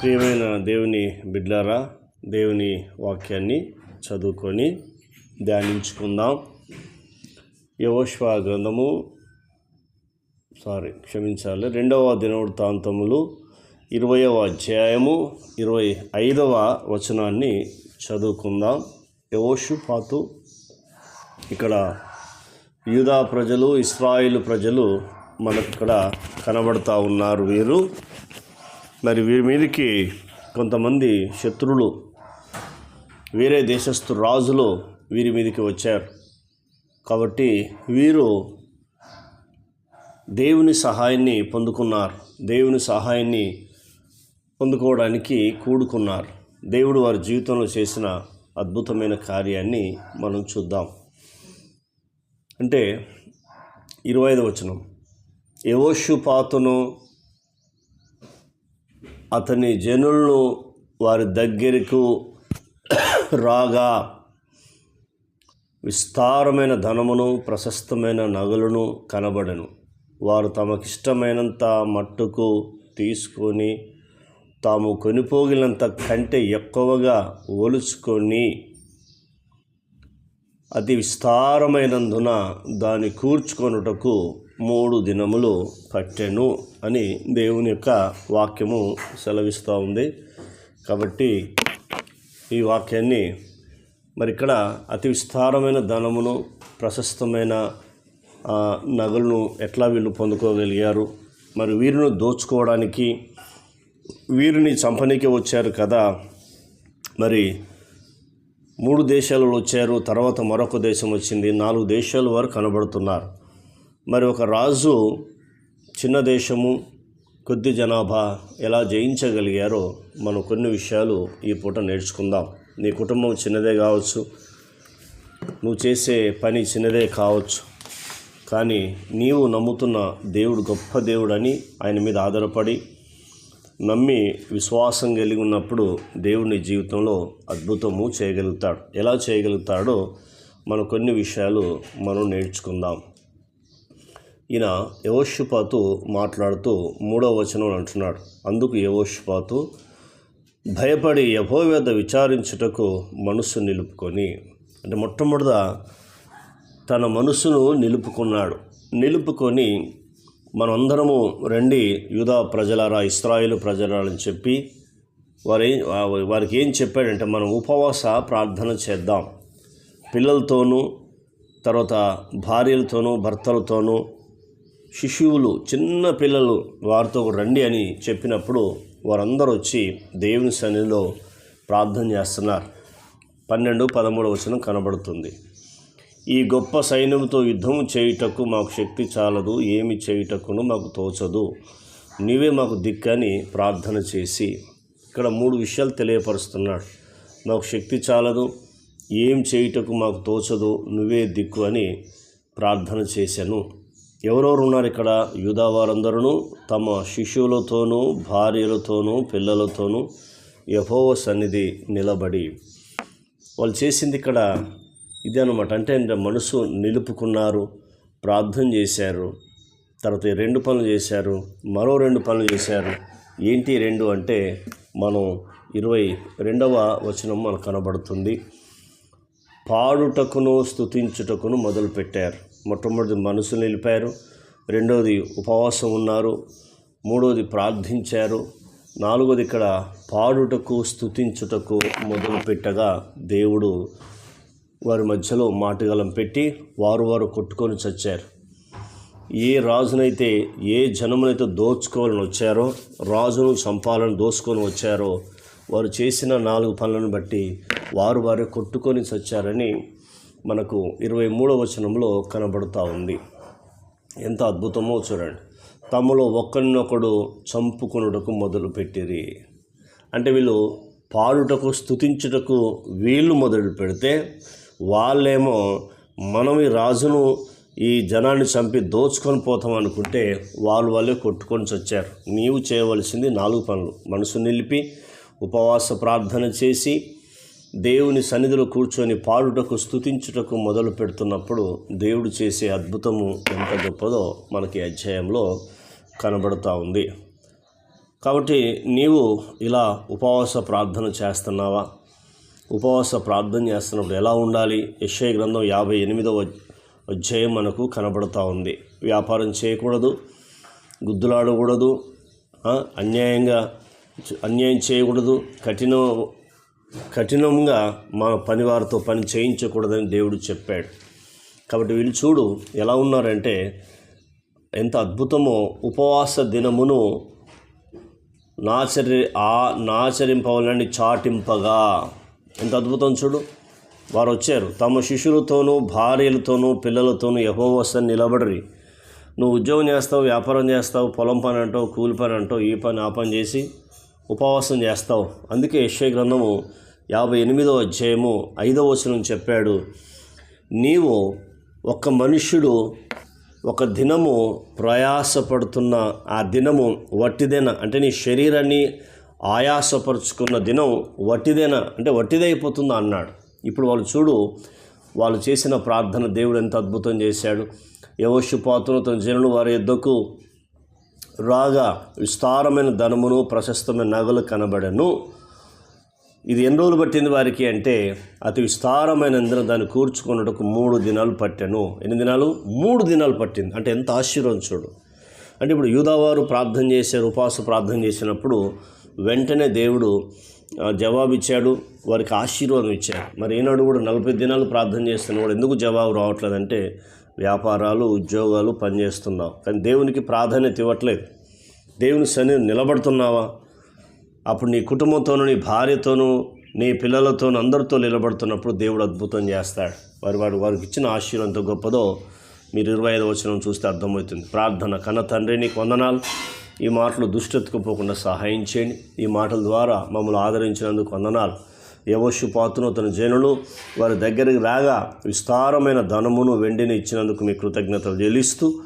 ప్రియమైన దేవుని బిడ్లారా దేవుని వాక్యాన్ని చదువుకొని ధ్యానించుకుందాం. యవోష్వా గ్రంథము సారీ క్షమించాలి రెండవ దినవృత్తాంతములు ఇరవయవ అధ్యాయము ఇరవై ఐదవ వచనాన్ని చదువుకుందాం. యవోషు పాతు ఇక్కడ యూదా ప్రజలు ఇస్రాయిల్ ప్రజలు మనకు ఇక్కడ కనబడతా ఉన్నారు వీరు. మరి వీరి మీదకి కొంతమంది శత్రువులు వేరే దేశస్థు రాజులు వీరి మీదకి వచ్చారు. కాబట్టి వీరు దేవుని సహాయాన్ని పొందుకున్నారు. దేవుని సహాయాన్ని పొందుకోవడానికి కూడుకున్నారు. దేవుడు వారి జీవితంలో చేసిన అద్భుతమైన కార్యాన్ని మనం చూద్దాం. అంటే ఇరవై ఐదు వచనం. యవోషుపాతును అతని జనులను వారి దగ్గరకు రాగా విస్తారమైన ధనమును ప్రశస్తమైన నగలను కనబడను. వారు తమకిష్టమైనంత మట్టుకు తీసుకొని తాము కొనిపోగినంత కంటే ఎక్కువగా ఒలుచుకొని అతి విస్తారమైనందున దాన్ని కూర్చుకొనుటకు మూడు దినములు పట్టెను అని దేవుని యొక్క వాక్యము సెలవిస్తూ ఉంది. కాబట్టి ఈ వాక్యాన్ని మరి ఇక్కడ అతి విస్తారమైన ధనమును ప్రశస్తమైన ఆ, నగలను ఎట్లా వీళ్ళు పొందుకోగలిగారు? మరి వీరిని దోచుకోవడానికి వీరిని చంపనీకి వచ్చారు కదా? మరి మూడు దేశాలు వచ్చారు తర్వాత మరొక దేశం వచ్చింది నాలుగు దేశాల వారు కనబడుతున్నారు. మరి ఒక రాజు చిన్న దేశము కొద్ది జనాభా ఎలా జయించగలిగారో మనం కొన్ని విషయాలు ఈ పూట నేర్చుకుందాం. నీ కుటుంబం చిన్నదే కావచ్చు నువ్వు చేసే పని చిన్నదే కావచ్చు కానీ నీవు నమ్ముతున్న దేవుడు గొప్ప దేవుడని ఆయన మీద ఆధారపడి నమ్మి విశ్వాసం కలిగి ఉన్నప్పుడు దేవుని జీవితంలో అద్భుతము చేయగలుగుతాడు. ఎలా చేయగలుగుతాడో మన కొన్ని విషయాలు మనం నేర్చుకుందాం. ఈయన యవోషుపాతు మాట్లాడుతూ మూడవ వచనం అంటున్నాడు. అందుకు యవోషుపాతు భయపడి యహోవేద విచారించుటకు మనస్సు నిలుపుకొని అంటే మొట్టమొదట తన మనసును నిలుపుకున్నాడు. నిలుపుకొని మనందరము రండి యూదా ప్రజలారా ఇస్రాయేలు ప్రజలారని చెప్పి వారి వారికి ఏం చెప్పాడంటే మనం ఉపవాస ప్రార్థన చేద్దాం. పిల్లలతోనూ తర్వాత భార్యలతోనూ భర్తలతోనూ శిశువులు చిన్న పిల్లలు వారితో రండి అని చెప్పినప్పుడు వారందరూ వచ్చి దేవుని సన్నిధిలో ప్రార్థన చేస్తున్నారు. పన్నెండు పదమూడు వచనం కనబడుతుంది. ఈ గొప్ప సైన్యంతో యుద్ధం చేయుటకు మాకు శక్తి చాలదు ఏమి చేయుటకును మాకు తోచదు. నీవే మాకు దిక్కని ప్రార్థన చేసి ఇక్కడ మూడు విషయాలు తెలియపరుస్తున్నాడు. మాకు శక్తి చాలదు ఏం చేయుటకు మాకు తోచదు నువ్వే దిక్కు అని ప్రార్థన చేశాను. ఎవరెవరు ఉన్నారు ఇక్కడ యూదా వారందరూ తమ శిశువులతోనూ భార్యలతోనూ పిల్లలతోనూ యహోవ సన్నిధి నిలబడి వాళ్ళు చేసింది ఇక్కడ ఇది అనమాట అంటే మనసు నిలుపుకున్నారు ప్రార్థన చేశారు తర్వాత రెండు పనులు చేశారు మరో రెండు పనులు చేశారు. ఏంటి రెండు అంటే మనం ఇరవై రెండవ వచనం మనకు కనబడుతుంది. పాడుటకును స్తుతించుటకును మొదలుపెట్టారు. మొట్టమొదటి మనసు నిలిపారు. రెండవది ఉపవాసం ఉన్నారు. మూడవది ప్రార్థించారు. నాలుగోది ఇక్కడ పాడుటకు స్తుతించుటకు మొదలుపెట్టగా దేవుడు వారి మధ్యలో మాటగలం పెట్టి వారు వారు కొట్టుకొని చచ్చారు. ఏ రాజునైతే ఏ జనమునైతే దోచుకోవాలని వచ్చారో రాజును చంపాలని దోచుకొని వచ్చారో వారు చేసిన నాలుగు పనులను బట్టి వారు వారు కొట్టుకొని చచ్చారని మనకు ఇరవై మూడవ వచనంలో కనబడుతూ ఉంది. ఎంత అద్భుతమో చూడండి. తమలో ఒకరినొకడు చంపుకొనుటకు మొదలుపెట్టిరి. అంటే వీళ్ళు పాడుటకు స్తుతించుటకు వీళ్ళు మొదలు పెడితే వాళ్ళేమో మనం ఈ రాజును ఈ జనాన్ని చంపి దోచుకొని పోతాం అనుకుంటే వాళ్ళు వాళ్ళే కొట్టుకొని చచ్చారు. నీవు చేయవలసింది నాలుగు పనులు. మనసు నిలిపి ఉపవాస ప్రార్థన చేసి దేవుని సన్నిధిలో కూర్చొని పాడుటకు స్తుతించుటకు మొదలు పెడుతున్నప్పుడు దేవుడు చేసే అద్భుతము ఎంత గొప్పదో మనకి అధ్యాయంలో కనబడుతూ ఉంది. కాబట్టి నీవు ఇలా ఉపవాస ప్రార్థన చేస్తున్నావా? ఉపవాస ప్రార్థన చేస్తున్నప్పుడు ఎలా ఉండాలి? యశ్ఐ గ్రంథం యాభై ఎనిమిదవ అధ్యాయం మనకు కనబడుతూ ఉంది. వ్యాపారం చేయకూడదు గుద్దులాడకూడదు అన్యాయంగా అన్యాయం చేయకూడదు కఠిన కఠినంగా మన పనివారితో పని చేయించకూడదని దేవుడు చెప్పాడు. కాబట్టి వీళ్ళు చూడు ఎలా ఉన్నారంటే ఎంత అద్భుతమో ఉపవాస దినమును నాచరి ఆ నాచరింపవలని చాటింపగా. ఎంత అద్భుతం చూడు. వారు వచ్చారు. తమ శిష్యులతోనూ భార్యలతోనూ పిల్లలతోనూ యహోవస్త నిలబడరి. నువ్వు ఉద్యోగం చేస్తావు వ్యాపారం చేస్తావు పొలం పని అంటావు కూలి పని అంటావు ఈ పని ఆ పని చేసి ఉపవాసం చేస్తావు అందుకే యశ్వ గ్రంథము యాభై ఎనిమిదో అధ్యాయము ఐదవ వచనం చెప్పాడు నీవు ఒక మనుష్యుడు ఒక దినము ప్రయాసపడుతున్న ఆ దినము వట్టిదేన? అంటే నీ శరీరాన్ని ఆయాసపరుచుకున్న దినం వట్టిదేనా? అంటే వట్టిదైపోతుందా అన్నాడు. ఇప్పుడు వాళ్ళు చూడు వాళ్ళు చేసిన ప్రార్థన దేవుడు ఎంత అద్భుతం చేశాడు. యవశు పాత్రను తన జనులు వారి యొద్దకు రాగా విస్తారమైన ధనమును ప్రశస్తమైన నగలు కనబడను. ఇది ఎన్ని రోజులు పట్టింది వారికి అంటే అతి విస్తారమైనందున దాన్ని కూర్చుకున్నటకు మూడు దినాలు పట్టాను. ఎన్ని దినాలు? మూడు దినాలు పట్టింది. అంటే ఎంత ఆశీర్వాదం చూడు. అంటే ఇప్పుడు యూదావారు ప్రార్థన చేశారు ఉపాస ప్రార్థన చేసినప్పుడు వెంటనే దేవుడు జవాబు జవాబిచ్చాడు వారికి ఆశీర్వాదం ఇచ్చాడు. మరి ఈనాడు కూడా నలభై దినాలు ప్రార్థన చేస్తున్న కూడా ఎందుకు జవాబు రావట్లేదంటే వ్యాపారాలు ఉద్యోగాలు పనిచేస్తున్నావు. కానీ దేవునికి ప్రాధాన్యత ఇవ్వట్లేదు. దేవుని శని నిలబడుతున్నావా? అప్పుడు నీ కుటుంబంతోనూ నీ భార్యతోనూ నీ పిల్లలతోనూ అందరితో నిలబడుతున్నప్పుడు దేవుడు అద్భుతం చేస్తాడు. వారి వాడు వారికి ఇచ్చిన ఆశీర్వాదం ఎంత గొప్పదో మీరు ఇరవై ఐదు వచనం చూస్తే అర్థమవుతుంది. ప్రార్థన కన్న తండ్రి నీకు వందనాలు. ఈ మాటలు దుష్టెత్తుకుపోకుండా సహాయం చేయండి. ఈ మాటల ద్వారా మమ్మల్ని ఆదరించినందుకు వందనాలు. యవశు పాత్రను తన జనులు వారి దగ్గరికి రాగా విస్తారమైన ధనమును వెండిని ఇచ్చినందుకు మీ కృతజ్ఞతలు చెల్లిస్తూ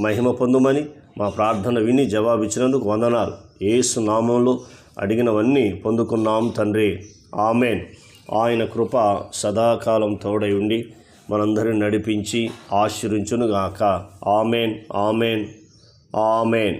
మహిమ పొందుమని మా ప్రార్థన విని జవాబిచ్చినందుకు వందనాలు. ఏసు నామంలో అడిగినవన్నీ పొందుకున్నాం తండ్రి. ఆమెన్. ఆయన కృప సదాకాలం తోడై ఉండి మనందరిని నడిపించి ఆశీర్వించునుగాక. ఆమెన్. ఆమెన్. ఆమెన్.